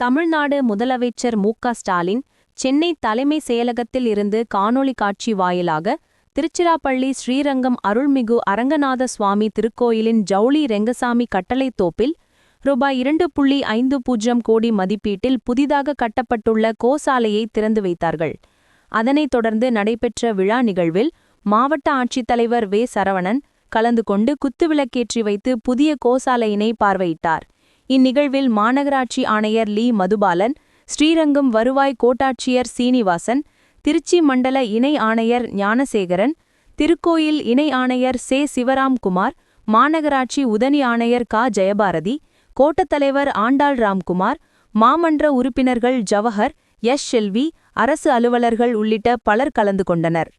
தமிழ்நாடு முதலமைச்சர் மு ஸ்டாலின் சென்னை தலைமை செயலகத்தில் இருந்து காணொளி காட்சி வாயிலாக திருச்சிராப்பள்ளி ஸ்ரீரங்கம் அருள்மிகு அரங்கநாத சுவாமி திருக்கோயிலின் ஜவுளி ரெங்கசாமி கட்டளைத் தோப்பில் ரூபாய் இரண்டு புள்ளி ஐந்து பூஜ்ஜியம் கோடி மதிப்பீட்டில் புதிதாக கட்டப்பட்டுள்ள கோசாலையை திறந்து வைத்தார்கள். அதனைத் தொடர்ந்து நடைபெற்ற விழா நிகழ்வில் மாவட்ட ஆட்சித்தலைவர் வே சரவணன் கலந்து கொண்டு குத்துவிளக்கேற்றி வைத்து புதிய கோசாலையினை பார்வையிட்டார். இந்நிகழ்வில் மாநகராட்சி ஆணையர் லீ மதுபாலன் ஸ்ரீரங்கம் வருவாய் கோட்டாட்சியர் சீனிவாசன் திருச்சி மண்டல இணை ஆணையர் ஞானசேகரன் திருக்கோயில் இணை ஆணையர் சே. சிவராம்குமார் மாநகராட்சி உதவி ஆணையர் கா. ஜெயபாரதி கோட்டத்தலைவர் ஆண்டாள் ராம்குமார் மாமன்ற உறுப்பினர்கள் ஜவஹர் எஸ். செல்வி அரசு அலுவலர்கள் உள்ளிட்ட பலர் கலந்து கொண்டனர்.